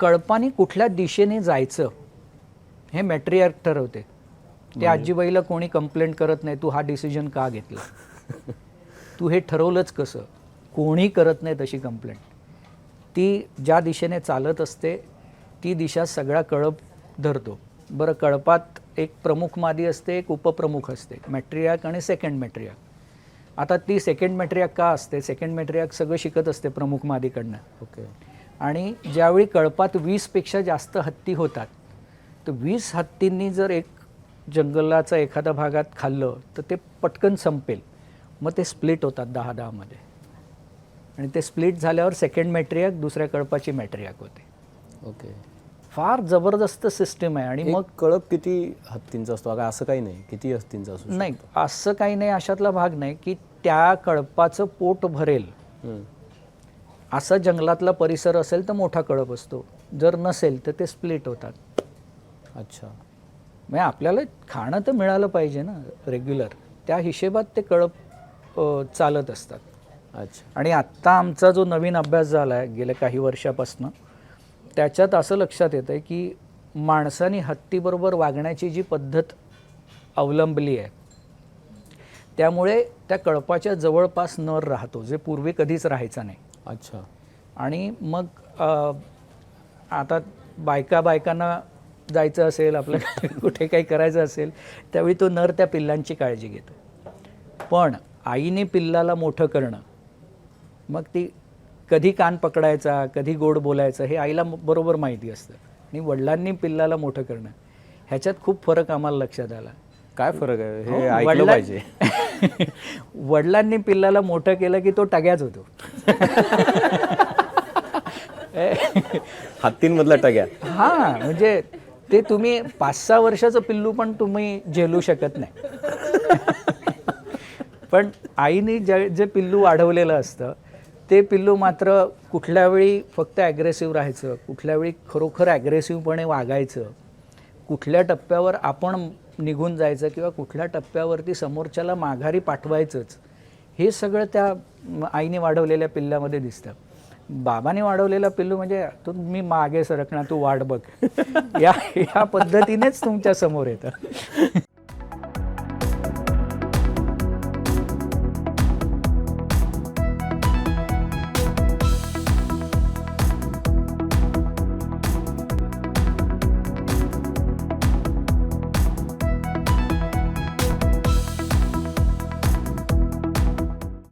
कळपाने कुठल्या दिशेने जायचं हे मॅट्रियार्क ठरवते. ते आजीबाईला कोणी कंप्लेंट करत नाही तू हा डिसिजन का घेतला? तू हे ठरवलंच कसं? कोणी करत नाही तशी कंप्लेंट ती ज्या दिशेने चालत असते ती दिशा सगळा कळप धरतो. बरं कळपात एक प्रमुख मादी असते एक उपप्रमुख असते मॅट्रियाक आणि सेकंड मॅट्रियाक आता ती सेकंड मॅट्रियाक का असते? सेकंड मॅट्रियाक सगळं शिकत असते प्रमुख मादीकडनं. ओके. आणि ज्यावेळी कळपात वीसपेक्षा जास्त हत्ती होतात तर वीस हत्तींनी जर एक जंगलाचा एखाद्या भागात खाल्लं तर ते पटकन संपेल. मग ते स्प्लिट होतात दहा दहामध्ये. आणि ते स्प्लिट झाल्यावर सेकंड मॅट्रियाक दुसऱ्या कळपाची मॅट्रियाक होते. ओके. फार जबरदस्त सिस्टीम आहे आणि मग कळप किती हत्तींचा असतो? का असं काही नाही. किती हत्तींचा असतो नाही असं काही नाही अशातला भाग नाही की त्या कळपाचं पोट भरेल. असा जंगलातला परिसर असेल तर मोठा कळप असतो. जर नसेल तर ते स्प्लिट होतात. अच्छा. म्हणजे आपल्याला खाणं तर मिळालं पाहिजे ना रेग्युलर त्या हिशेबात ते कळप चालत असतात. अच्छा. आणि आत्ता आमचा जो नवीन अभ्यास झाला आहे गेल्या काही वर्षापासनं त्याच्यात असं लक्षात येतं आहे की माणसाने हत्तीबरोबर वागण्याची जी पद्धत अवलंबली आहे त्यामुळे त्या कळपाच्या जवळपास नर राहतो जे पूर्वी कधीच राहायचा नाही. अच्छा. आणि मग आता बायका बायकांना जायचं असेल आपलं कुठे काही करायचं असेल त्यावेळी तो नर त्या पिल्लांची काळजी घेतो. पण आईने पिल्लाला मोठं करणं मग ती कधी कान पकडायचा कधी गोड बोलायचं हे आईला बरोबर माहिती असतं. आणि वडिलांनी पिल्लाला मोठं करणं ह्याच्यात खूप फरक आम्हाला लक्षात आला. काय फरक आहे? हे हो, ऐकलं पाहिजे. वडिलांनी पिल्लाला मोठं केलं की तो टग्याच होतो. हत्तींमधला टग्या. हा म्हणजे ते तुम्ही पाच सहा वर्षाचं पिल्लू पण तुम्ही झेलू शकत नाही. पण आईने जे जे पिल्लू वाढवलेलं असतं ते पिल्लू मात्र कुठल्या वेळी फक्त ॲग्रेसिव्ह राहायचं कुठल्या वेळी खरोखर ॲग्रेसिव्हपणे वागायचं कुठल्या टप्प्यावर आपण निघून जायचं किंवा कुठल्या टप्प्यावरती समोरच्याला माघारी पाठवायचंच हे सगळं त्या आईने वाढवलेल्या पिल्लामध्ये दिसतं. बाबाने वाढवलेला पिल्लू म्हणजे तू मी मागे सरकणार तू वाट बघ. या या पद्धतीनेच तुमच्यासमोर येतं.